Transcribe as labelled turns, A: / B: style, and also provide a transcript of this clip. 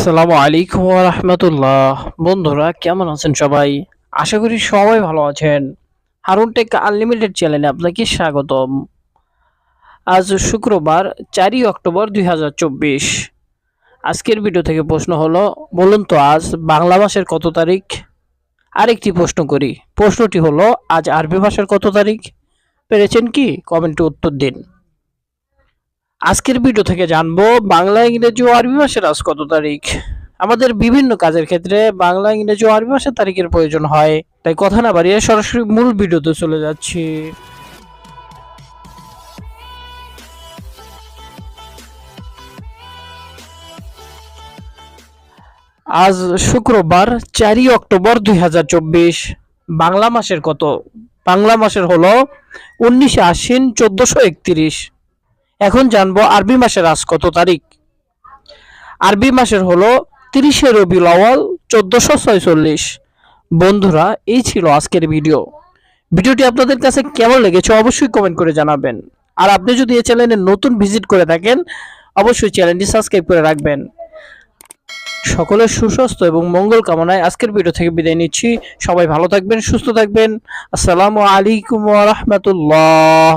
A: আসসালামু আলাইকুম রহমতুল্লাহ। বন্ধুরা, কেমন আছেন সবাই? আশা করি সবাই ভালো আছেন। হারুন টেক আনলিমিটেড চ্যানেলে আপনাকে স্বাগতম। আজ শুক্রবার, চারই অক্টোবর দুই হাজার চব্বিশ। আজকের ভিডিও থেকে প্রশ্ন হলো, বলুন তো আজ বাংলা মাসের কত তারিখ? আরেকটি প্রশ্ন করি। প্রশ্নটি হলো, আজ আরবি ভাষার কত তারিখ? পেরেছেন কি? কমেন্টে উত্তর দিন। আজকের ভিডিও থেকে জানব, বাংলা, ইংরেজি ও আরবি মাসের আজ কত তারিখ? আমাদের বিভিন্ন কাজের ক্ষেত্রে বাংলা, ইংরেজি ও আরবি মাসের তারিখের প্রয়োজন হয়। তাই কথা না বাড়িয়ে সরাসরি মূল ভিডিওতে চলে যাচ্ছি। আজ শুক্রবার, চারই অক্টোবর দুই হাজার চব্বিশ। বাংলা মাসের কত? বাংলা মাসের হলো উনিশে আশ্বিন চোদ্দশো একত্রিশ। এখন জানব আরবি মাসের আজ কত তারিখ। আরবি মাসের হলো তিরিশে রবি আওয়াল চোদ্দশো ছয়চল্লিশ। বন্ধুরা, এই ছিল আজকের ভিডিও। ভিডিওটি আপনাদের কাছে কেমন লেগেছে অবশ্যই কমেন্ট করে জানাবেন। আর আপনি যদি এই চ্যানেলে নতুন ভিজিট করে থাকেন, অবশ্যই চ্যানেলটি সাবস্ক্রাইব করে রাখবেন। সকলের সুস্বাস্থ্য এবং মঙ্গল কামনায় আজকের ভিডিও থেকে বিদায় নিচ্ছি। সবাই ভালো থাকবেন, সুস্থ থাকবেন। আসসালামু আলাইকুম রাহমাতুল্লাহ।